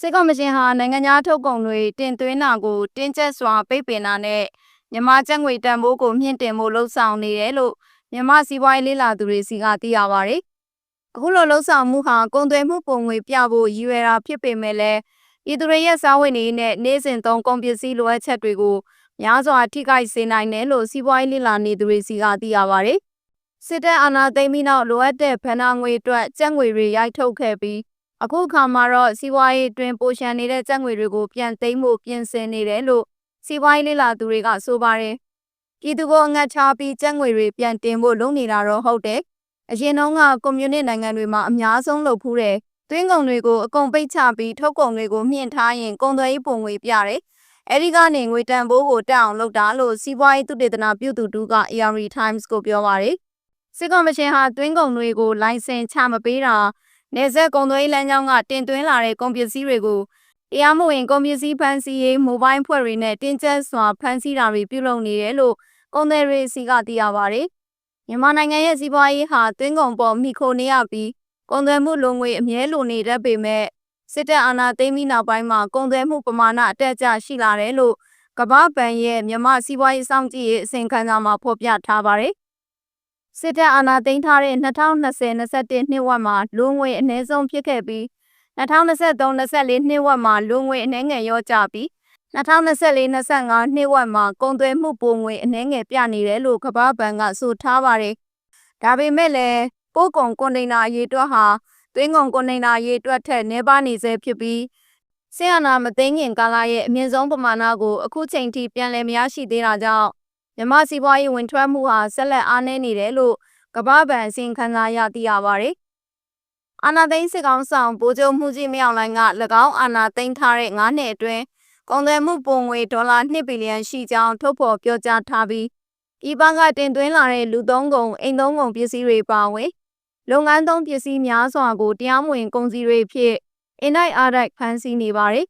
စစ်ကော်မရှင်ဟာနိုင်ငံသားထုတ်ကုန်တွေတင်သွင်းတာကိုတင်းကျပ်စွာပိတ်ပင်တာနဲ့မြန်မာကျပ်ငွေတန်ဖိုးကိုမြင့်တင်ဖို့လှုံ့ဆော်နေတယ်လို့မြန်မာစီးပွားရေးလေ့လာသူတွေစီကသိရပါဗျ။အခုလိုလှုံ့ဆော်မှုဟာကုန်သွယ်မှုပုံငွေပြဖို့ရည်ရွယ်တာဖြစ်ပေမဲ့လည်းဤသူတွေရဲ့စားဝတ်နေရေးနဲ့နေ့စဉ်သုံးကုန်ပစ္စည်းလိုအပ်ချက်တွေကိုများစွာထိခိုက်စေနိုင်တယ်လို့စီးပွားရေးလေ့လာနေသူတွေစီကသိရပါဗျ။စစ်တပ်အာဏာသိမ်းပြီးနောက်လိုအပ်တဲ့ဗန်နာငွေအတွက်ကျပ်ငွေတွေရိုက်ထုတ်ခဲ့ပြီး အခုအခါမှာတော့စီးပွားရေးအတွင်းပိုရှန်နေတဲ့ကျပ်ငွေတွေကိုပြန်သိမ်းဖို့ပြင်ဆင်နေတယ်လို့စီးပွားရေးလေ့လာသူတွေကဆိုပါတယ်။ပြည်သူကိုအငတ်ချပြီးကျပ်ငွေတွေပြန်တင်ဖို့လုပ်နေတာတော့ဟုတ်တယ်။အရင်တုန်းကကွန်မြူနစ်နိုင်ငံတွေမှာအများဆုံးလုပ်ဖူးတယ်။သွင်းကုန်တွေကိုအကုန်ပိတ်ချပြီးထုတ်ကုန်တွေကိုမြင့်ထားရင်ကုန်သွယ်ရေးပုံငွေပြတယ်။အဲဒီကနေငွေတန်ဖိုးကိုတက်အောင်လုပ်တာလို့စီးပွားရေးသုတေသနပြုသူတူက ARI Times ကိုပြောပါတယ်။စစ်ကော်မရှင်ဟာသွင်းကုန်တွေကိုလိုင်စင်ချမပေးတာ နေဆက်ကုန်သွယ်ရေးလမ်းကြောင်းကတင်သွင်းလာတဲ့ကုန်ပစ္စည်းတွေကိုတရားမဝင်ကုန်ပစ္စည်းဖမ်းဆီးရေးမိုဘိုင်းဖွဲ့တွေနဲ့တင်းကျပ်စွာဖမ်းဆီးတာတွေပြုလုပ်နေတယ်လို့ကုန်သည်တွေစီကသိရပါတယ်။မြန်မာနိုင်ငံရဲ့စီးပွားရေးဟာသွင်းကုန်ပေါ်မိခိုနေရပြီးကုန်သွယ်မှုလုံငွေအမြဲလိုနေတတ်ပေမဲ့စစ်တပ်အာဏာသိမ်းပြီးနောက်ပိုင်းမှာကုန်သွယ်မှုပမာဏအတက်အကျရှိလာတယ်လို့ကမ္ဘာ့ဘဏ်ရဲ့မြန်မာစီးပွားရေးစောင့်ကြည့်ရေးအစီအခံစာမှာဖော်ပြထားပါတယ်။ စစ်တပ်အာဏာသိမ်းထားတဲ့2020-21နှစ်ဝက်မှာလူငွေအနည်းဆုံးဖြစ်ခဲ့ပြီး2023-24နှစ်ဝက်မှာလူငွေအနှဲငယ်ရောကျပြီး2024-25နှစ်ဝက်မှာကုန်သွယ်မှုပုံငွေအနှဲငယ်ပြနေတယ်လို့ကမ္ဘာ့ဘဏ်ကဆိုထားပါတယ်။ဒါပေမဲ့လည်းပို့ကုန်ကွန်တိန်နာအရေးတွက်ဟာသွင်းကုန်ကွန်တိန်နာအရေးတွက်ထက်နှဲပါနေစေဖြစ်ပြီးဆီယနာမသိငင်ကာလရဲ့အမြင့်ဆုံးပမာဏကိုအခုချိန်ထိပြန်လည်မရရှိသေးတာကြောင့် မြန်မာစီးပွားရေးဝင်ထွက်မှုဟာဆက်လက်အားနည်းနေတယ်လို့ကမ္ဘာ့ဘဏ်အစီရင်ခံစာရသိရပါတယ်။အာနာသိန်းစစ်ကောင်ဆောင်ဗိုလ်ချုပ်မှုကြီးမြောက်လိုင်းက၎င်းအာနာသိန်းထားတဲ့9နှစ်အတွင်းကုန်သွယ်မှုပုံငွေဒေါ်လာ2ဘီလီယံရှိကြောင်းထုတ်ဖော်ပြောကြားထားပြီးဤပန်းကတင်သွင်းလာတဲ့လူသုံးကုန်အိမ်သုံးကုန်ပစ္စည်းတွေပါဝင်လုပ်ငန်းသုံးပစ္စည်းများစွာကိုတရားမဝင်ကုန်စည်တွေဖြစ်အင်နိုင်အားတိုက်ဖမ်းဆီးနေပါတယ်